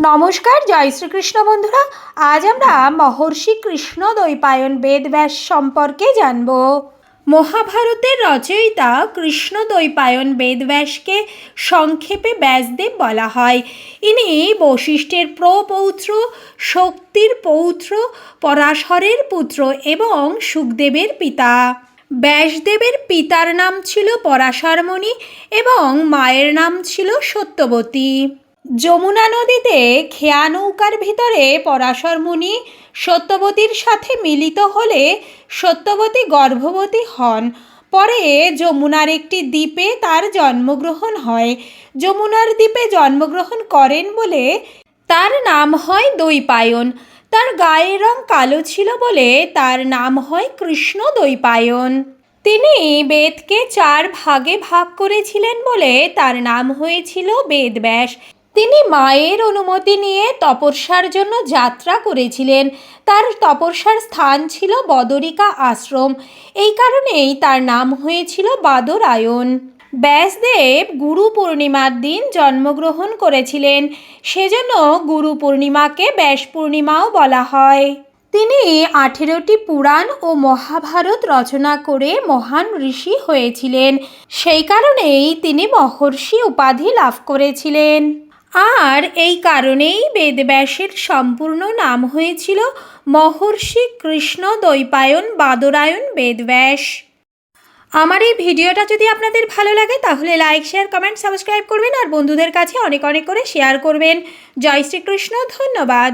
নমস্কার, জয় শ্রীকৃষ্ণ বন্ধুরা। আজ আমরা মহর্ষি কৃষ্ণ দ্বৈপায়ন বেদব্যাস সম্পর্কে জানব। মহাভারতের রচয়িতা কৃষ্ণ দ্বৈপায়ন বেদব্যাসকে সংক্ষেপে ব্যাসদেব বলা হয়। ইনি বশিষ্ঠের প্রপৌত্র, শক্তির পৌত্র, পরাশরের পুত্র এবং সুখদেবের পিতা। ব্যাসদেবের পিতার নাম ছিল পরাশরমণি এবং মায়ের নাম ছিল সত্যবতী। যমুনা নদীতে খেয়া নৌকার ভিতরে পরাশর মুনি সত্যবতীর সাথে মিলিত হলে সত্যবতী গর্ভবতী হন। পরে যমুনার একটি দ্বীপে তার জন্মগ্রহণ হয়। যমুনার দ্বীপে জন্মগ্রহণ করেন বলে তার নাম হয় দৈপায়ন। তার গায়ের রং কালো ছিল বলে তার নাম হয় কৃষ্ণ দৈপায়ন। তিনি বেদকে চার ভাগে ভাগ করেছিলেন বলে তার নাম হয়েছিল বেদব্যাস। তিনি মায়ের অনুমতি নিয়ে তপস্যার জন্য যাত্রা করেছিলেন। তার তপস্যার স্থান ছিল বদরিকা আশ্রম। এই কারণেই তার নাম হয়েছিল বাদরায়ণ। ব্যাসদেব গুরু পূর্ণিমার দিন জন্মগ্রহণ করেছিলেন। সেজন্য গুরু পূর্ণিমাকে ব্যাস পূর্ণিমাও বলা হয়। তিনি আঠেরোটি পুরাণ ও মহাভারত রচনা করে মহান ঋষি হয়েছিলেন। সেই কারণেই তিনি মহর্ষি উপাধি লাভ করেছিলেন। আর এই কারণেই বেদব্যাসের সম্পূর্ণ নাম হয়েছিল মহর্ষি কৃষ্ণ দৈপায়ন বাদরায়ণ বেদব্যাস। আমার এই ভিডিওটা যদি আপনাদের ভালো লাগে, তাহলে লাইক শেয়ার কমেন্ট সাবস্ক্রাইব করবেন আর বন্ধুদের কাছে অনেক অনেক করে শেয়ার করবেন। জয় শ্রীকৃষ্ণ, ধন্যবাদ।